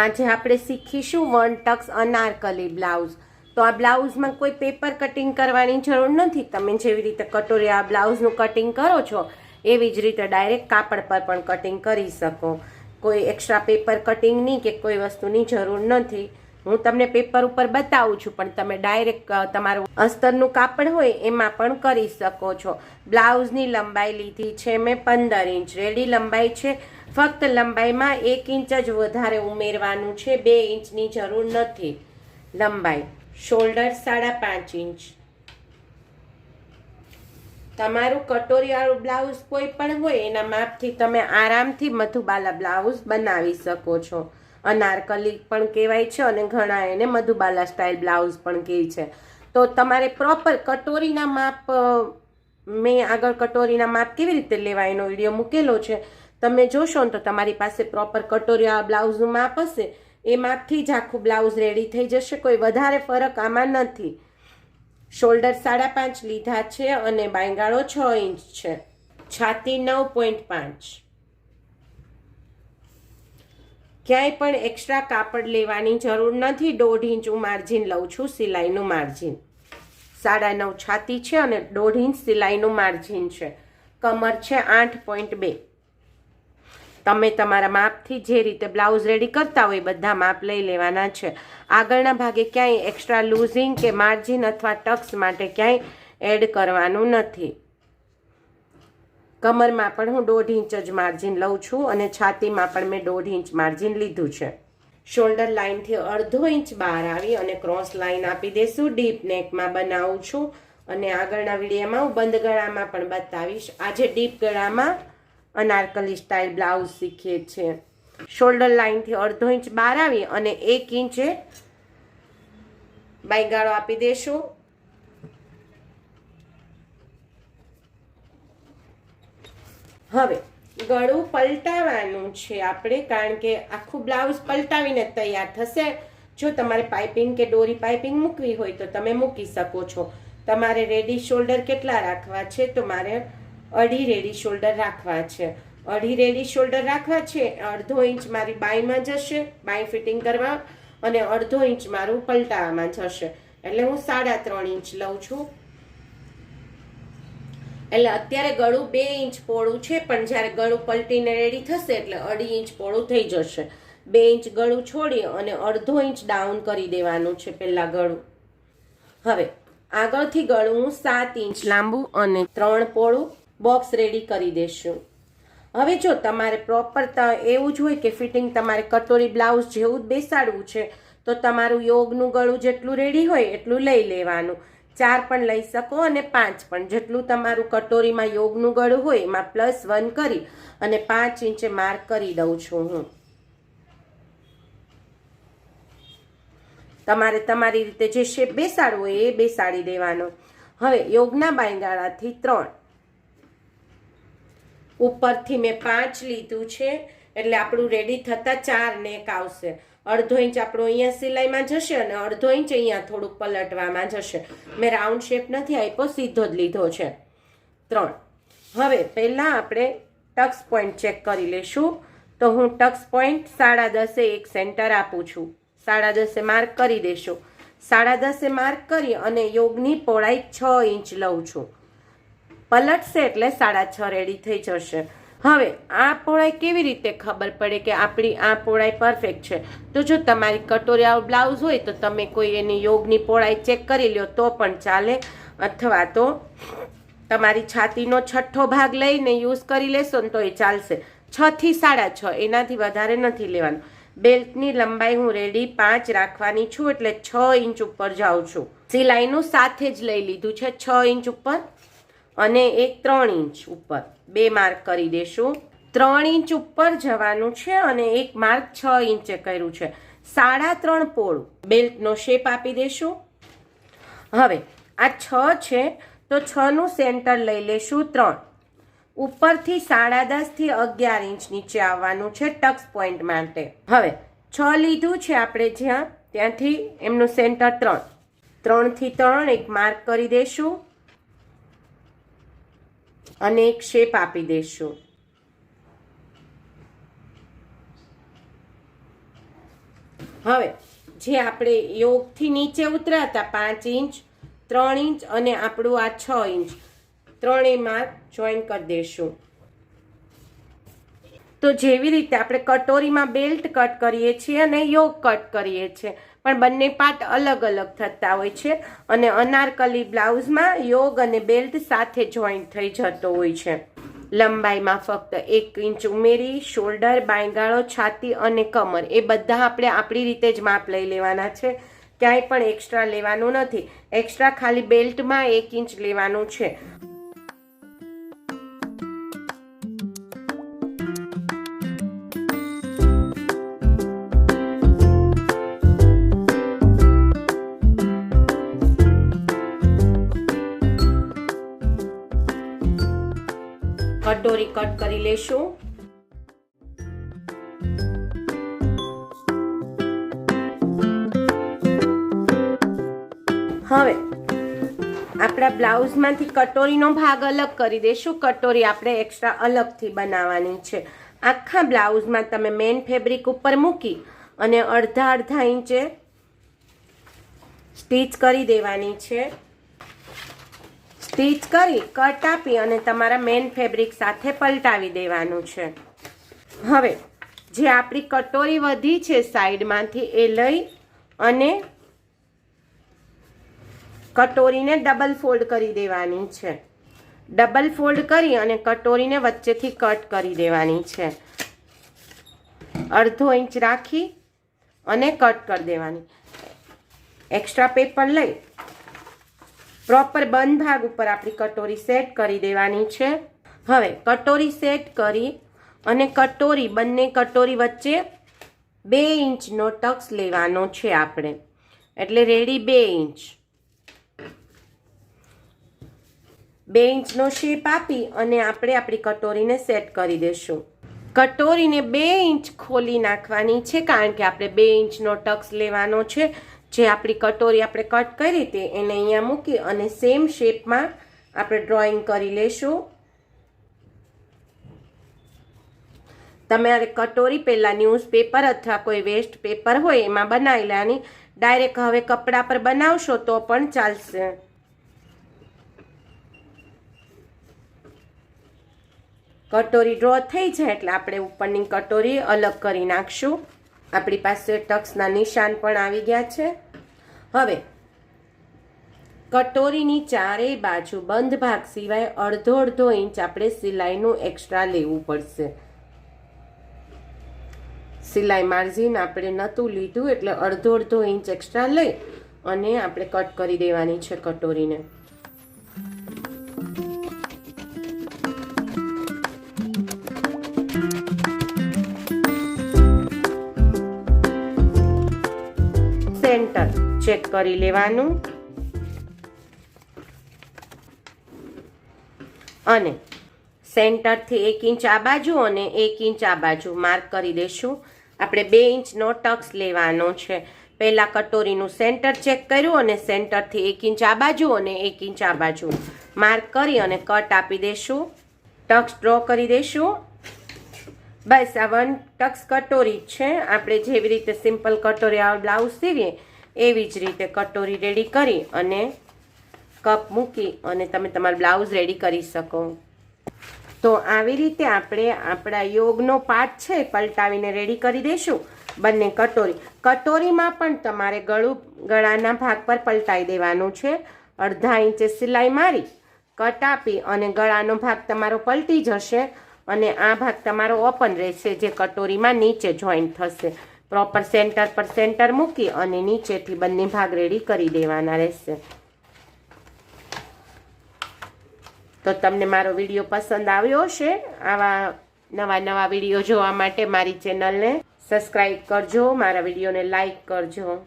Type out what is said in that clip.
આજે આપણે શીખીશું વન ટક્સ અનારકલી બ્લાઉઝ. તો આ બ્લાઉઝમાં કોઈ પેપર કટિંગ કરવાની જરૂર નથી. તમે જેવી રીતે કટોરી આ બ્લાઉઝનું કટિંગ કરો છો, એવી જ રીતે ડાયરેક્ટ કાપડ પર પણ કટિંગ કરી શકો. કોઈ એક્સ્ટ્રા પેપર કટિંગની કે કોઈ વસ્તુની જરૂર નથી. હું તમને પેપર ઉપર બતાવું છું, પણ તમે ડાયરેક્ટ તમારું અસ્તરનું કાપડ હોય એમાં પણ કરી શકો છો. બ્લાઉઝની લંબાઈ લીધી છે મેં પંદર ઇંચ, રેડી લંબાઈ છે. ફક્ત લંબાઈમાં એક ઇંચ જ વધારે ઉમેરવાનું છે, બે ઇંચની જરૂર નથી. લંબાઈ શોલ્ડર સાડા પાંચ ઇંચ. તમારું કટોરીવાળું બ્લાઉઝ કોઈ પણ હોય, એના માપથી તમે આરામથી મધુબાલા બ્લાઉઝ બનાવી શકો છો. અનારકલી પણ કહેવાય છે અને ઘણા એને મધુબાલા સ્ટાઇલ બ્લાઉઝ પણ કહે છે. તો તમારે પ્રોપર કટોરીના માપ મેં આગળ કટોરીના માપ કેવી રીતે લેવા એનો વીડિયો મૂકેલો છે. તમે જોશો ને તો તમારી પાસે પ્રોપર કટોરી, આ બ્લાઉઝનું માપ હશે, એ માપથી જ આખું બ્લાઉઝ રેડી થઈ જશે, કોઈ વધારે ફરક આમાં નથી. શોલ્ડર સાડા પાંચ લીધા છે અને બાંયગાળો છ ઇંચ છે. છાતી નવ પોઈન્ટ પાંચ. ક્યાંય પણ એક્સ્ટ્રા કાપડ લેવાની જરૂર નથી. દોઢ ઇંચ હું માર્જિન લઉં છું, સિલાઈનું માર્જિન સાડા નવ છાતી છે અને દોઢ ઇંચ સિલાઈનું માર્જિન છે. કમર છે આઠ પોઈન્ટ બે. તમે તમારા માપથી જે રીતે બ્લાઉઝ રેડી કરતા હોય બધા માપ લઈ લેવાના છે. આગળના ભાગે ક્યાંય એક્સ્ટ્રા લૂઝિંગ કે માર્જિન અથવા ટક્સ માટે ક્યાંય એડ કરવાનું નથી. કમરમાં પણ હું દોઢ ઇંચ જ માર્જિન લઉં છું અને છાતીમાં પણ મેં દોઢ ઇંચ માર્જિન લીધું છે. શોલ્ડર લાઇનથી અડધો ઇંચ બહાર આવી અને ક્રોસ લાઇન આપી દેશું. ડીપ નેકમાં બનાવું છું અને આગળના વિડીયોમાં હું બંધ ગળામાં પણ બતાવીશ. આજે ડીપ ગળામાં અનારકલી સ્ટાઇલ બ્લાઉઝ શીખીએ છીએ. શોલ્ડર લાઇનથી અડધો ઇંચ બહાર આવી અને એક ઇંચે બાયગાળો આપી દેશું. હવે, ગળું પલટાવવાનું છે આપણે, કારણ કે આખું બ્લાઉઝ પલટાવીને તૈયાર થશે. જો તમારે પાઇપિંગ કે દોરી પાઇપિંગ મૂકવી હોય તો તમે મૂકી શકો છો. તમારે રેડી શોલ્ડર કેટલા રાખવા છે? તો મારે અઢી રેડી શોલ્ડર રાખવા છે. અઢી રેડી શોલ્ડર રાખવા છે, અડધો ઇંચ મારી બાયમાં જશે, બાય ફિટિંગ કરવા, અને અડધો ઇંચ મારું પલટાવામાં જશે. એટલે હું સાડા ત્રણ ઇંચ લઉં છું. એટલે અત્યારે ગળું બે ઇંચ પોળું છે, પણ જ્યારે ગળું પલટીને રેડી થશે એટલે અઢી ઇંચ પોળું થઈ જશે. બે ઇંચ ગળું છોડી અને અડધો ઇંચ ડાઉન કરી દેવાનું છે પહેલાં ગળું. હવે, આગળથી ગળું સાત ઇંચ લાંબુ અને ત્રણ પોળું બોક્સ રેડી કરી દેશું. હવે જો તમારે પ્રોપર એવું જ હોય કે ફિટિંગ તમારે કટોરી બ્લાઉઝ જેવું જ બેસાડવું છે, તો તમારું યોગનું ગળું જેટલું રેડી હોય એટલું લઈ લેવાનું. ચાર પણ લઈ શકો અને પાંચ પણ. જેટલું તમારું કટોરીમાં યોગનું ગળું હોય, એમાં પ્લસ વન કરી અને પાંચ ઇંચે માર્ક કરી દઉં છું હું. તમારે તમારી રીતે જે શેપ બેસાડવો એ બેસાડી દેવાનો. હવે યોગના બાયગાળાથી ત્રણ. ઉપરથી મેં પાંચ લીધું છે, એટલે આપણું રેડી થતાં ચાર નેક આવશે. અડધો ઇંચ આપણો અહીંયા સિલાઈમાં જશે અને અડધો ઇંચ અહીંયા થોડુંક પલટવામાં જશે. મેં રાઉન્ડ શેપ નથી આપ્યો, સીધો જ લીધો છે. ત્રણ. હવે પહેલાં આપણે ટક્સ પોઈન્ટ ચેક કરી લેશું તો હું ટક્સ પોઈન્ટ સાડા દસે એક સેન્ટર આપું છું. સાડા દસે માર્ક કરી દેશું. સાડા દસે માર્ક કરી અને યોગની પહોળાઈ છ ઇંચ લઉં છું. પલટશે એટલે સાડા છ રેડી થઈ જશે. હવે, આ પહોળાઈ કેવી રીતે ખબર પડે કે આપણી આ પહોળાઈ પરફેક્ટ છે? તો જો તમારી કટોરિયા બ્લાઉઝ હોય તો તમે કોઈ એની યોગની પહોળાઈ ચેક કરી લો તો પણ ચાલે. અથવા તો તમારી છાતીનો છઠ્ઠો ભાગ લઈને યુઝ કરી લેશો ને તો એ ચાલશે. છ થી સાડા છ, એનાથી વધારે નથી લેવાનું. બેલ્ટની લંબાઈ હું રેડી પાંચ રાખવાની છું, એટલે છ ઇંચ ઉપર જાઉં છું. સિલાઈનું સાથે જ લઈ લીધું છે, છ ઇંચ ઉપર. અને એક ત્રણ ઇંચ ઉપર. બે માર્ક કરી દેશું. ત્રણ ઇંચ ઉપર જવાનું છે અને એક માર્ક છ ઇંચે કર્યું છે. સાડા ત્રણ પોળ બેલ્ટનો શેપ આપી દેશું. હવે આ છ છે, તો છનું સેન્ટર લઈ લેશું ત્રણ. ઉપરથી સાડા દસથી અગિયાર ઇંચ નીચે આવવાનું છે ટક્સ પોઈન્ટ માટે. હવે છ લીધું છે આપણે જ્યાં, ત્યાંથી એમનું સેન્ટર ત્રણ. ત્રણથી ત્રણ એક માર્ક કરી દેશું. અને એક શેપ આપી દઈશું હવે, જે આપણે યોગથી નીચે ઉતરાતા પાંચ ઇંચ, ત્રણ ઇંચ અને આપણું આ છ ઇંચ ત્રણેય માર્ક જોઈન કરી દઈશું તો જેવી રીતે આપણે કટોરીમાં બેલ્ટ કટ કરીએ છીએ અને યોગ કટ કરીએ છીએ પણ બંને પાર્ટ અલગ અલગ થતા હોય છે અને અનારકલી બ્લાઉઝમાં યોગ અને બેલ્ટ સાથે જોઈન્ટ થઈ જતો હોય છે. લંબાઈમાં ફક્ત એક ઇંચ ઉમેરી, શોલ્ડર, બાયગાળો, છાતી અને કમર એ બધા આપણે આપણી રીતે જ માપ લઈ લેવાના છે. ક્યાંય પણ એક્સ્ટ્રા લેવાનું નથી. એક્સ્ટ્રા ખાલી બેલ્ટમાં એક ઇંચ લેવાનું છે. કટ કરી લેશું. હવે, આપણા બ્લાઉઝમાંથી કટોરીનો ભાગ અલગ કરી દઈશું કટોરી આપણે એક્સ્ટ્રા અલગથી બનાવવાની છે. આખા બ્લાઉઝમાં તમે મેઇન ફેબ્રિક ઉપર મૂકી અને અડધા અડધા ઇંચે સ્ટીચ કરી દેવાની છે. સ્ટીચ કરી, કટ આપી અને તમારા મેન ફેબ્રિક સાથે પલટાવી દેવાનું છે. હવે, જે આપણી કટોરી વધી છે સાઈડમાંથી એ લઈ અને કટોરીને ડબલ ફોલ્ડ કરી દેવાની છે. ડબલ ફોલ્ડ કરી અને કટોરીને વચ્ચેથી કટ કરી દેવાની છે. અડધો ઇંચ રાખી અને કટ કરી દેવાની. એક્સ્ટ્રા પેપર લઈ પ્રોપર બંધ ભાગ ઉપર આપણી કટોરી સેટ કરી દેવાની છે. હવે કટોરી સેટ કરી અને કટોરી, બંને કટોરી વચ્ચે બે ઇંચનો ટક્સ લેવાનો છે આપણે. એટલે રેડી બે ઇંચ. બે ઇંચનો શેપ આપી અને આપણે આપણી કટોરીને સેટ કરી દઈશું કટોરીને બે ઇંચ ખોલી નાખવાની છે કારણ કે આપણે બે ઇંચનો ટક્સ લેવાનો છે. જે આપણી કટોરી આપણે કટ કરી હતી એને અહીંયા મૂકી અને સેમ શેપમાં આપણે ડ્રોઈંગ કરી લેશું. તમારે કટોરી પહેલાં ન્યૂઝપેપર અથવા કોઈ વેસ્ટ પેપર હોય એમાં બનાવી લેવાની ડાયરેક્ટ હવે કપડાં પર બનાવશો તો પણ ચાલશે. કટોરી ડ્રો થઈ જાય એટલે આપણે ઉપરની કટોરી અલગ કરી નાખશું. આપણી પાસે ટક્સના નિશાન પણ આવી ગયા છે. હવે, કટોરીની ચારેય બાજુ બંધ ભાગ સિવાય અડધો અડધો ઇંચ આપણે સિલાઈનું એક્સ્ટ્રા લેવું પડશે. સિલાઈ માર્જિન આપણે નહોતું લીધું એટલે અડધો અડધો ઇંચ એક્સ્ટ્રા લઈ અને આપણે કટ કરી દેવાની છે કટોરીને. ચેક કરી લેવાનું. અને સેન્ટરથી એક ઇંચ આ બાજુ અને એક ઇંચ આ બાજુ માર્ક કરી દઈશું આપણે બે ઇંચનો ટક્સ લેવાનો છે. પહેલાં કટોરીનું સેન્ટર ચેક કર્યું અને સેન્ટરથી એક ઇંચ આ બાજુ અને એક ઇંચ આ બાજુ માર્ક કરી અને કટ આપી દઈશું ટક્સ ડ્રો કરી દઈશું બસ આ વન ટક્સ કટોરી છે. આપણે જેવી રીતે સિમ્પલ કટોરી આ બ્લાઉઝ સીવીએ એવી જ રીતે કટોરી રેડી કરી અને કપ મૂકી અને તમે તમારું બ્લાઉઝ રેડી કરી શકો. તો આવી રીતે આપણે આપણા યોગનો પાર્ટ છે પલટાવીને રેડી કરી દઈશું બંને કટોરી. કટોરીમાં પણ તમારે ગળું, ગળાના ભાગ પર પલટાઈ દેવાનું છે. અડધા ઇંચે સિલાઈ મારી, કટ આપી અને ગળાનો ભાગ તમારો પલટી જશે અને આ ભાગ તમારો ઓપન રહેશે જે કટોરીમાં નીચે જોઈન્ટ થશે. પ્રોપર સેન્ટર પર સેન્ટર મૂકી અને નીચેથી બંને ભાગ રેડી કરી દેવાના રહેશે. તો તમને મારો વીડિયો પસંદ આવ્યો હશે? આવા નવા નવા વીડિયો જોવા માટે મારી ચેનલને સબસ્ક્રાઈબ કરજો, મારા વિડીયોને લાઈક કરજો.